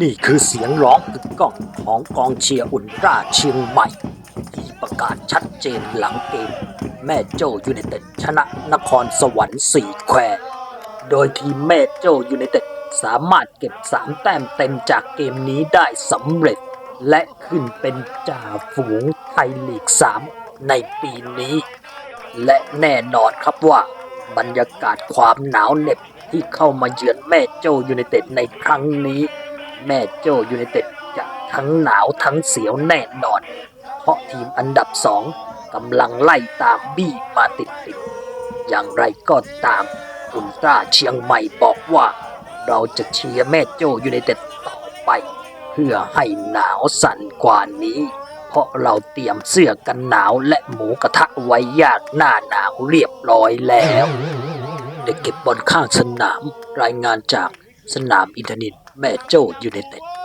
นี่คือเสียงร้องกึกก้องของกองเชียร์อุลตร้าเชียงใหม่ ที่ประกาศชัดเจนหลังเกม แม่โจ้ยูไนเต็ดชนะนครสวรรค์สี่แคว โดยทีมแม่โจ้ยูไนเต็ดสามารถเก็บสามแต้มเต็มจากเกมนี้ได้สำเร็จ และขึ้นเป็นจ่าฝูงไทยลีก 3 ในปีนี้ และแน่นอนครับว่า บรรยากาศความหนาวเหน็บที่เข้ามาเยือนแม่โจ้ยูไนเต็ดในครั้งนี้ แม่โจ้ยูไนเต็ดจะทั้งหนาวทั้งเสียวแน่นอน เพราะทีมอันดับสองกำลังไล่ตามบี้มาติดติดอย่างไรก็ตามอุลตร้าเชียงใหม่บอกว่า เราจะเชียร์แม่โจ้ยูไนเต็ดต่อไป เพื่อให้หนาวสั่นกว่านี้ เพราะเราเตรียมเสื้อกันหนาวและหมูกระทะไว้ยากหน้าหนาวเรียบร้อยแล้ว เด็กเก็บบอลข้างสนามรายงานจากสนามอินเทอร์เน็ ตแม่โจ้ยูไนเต็ด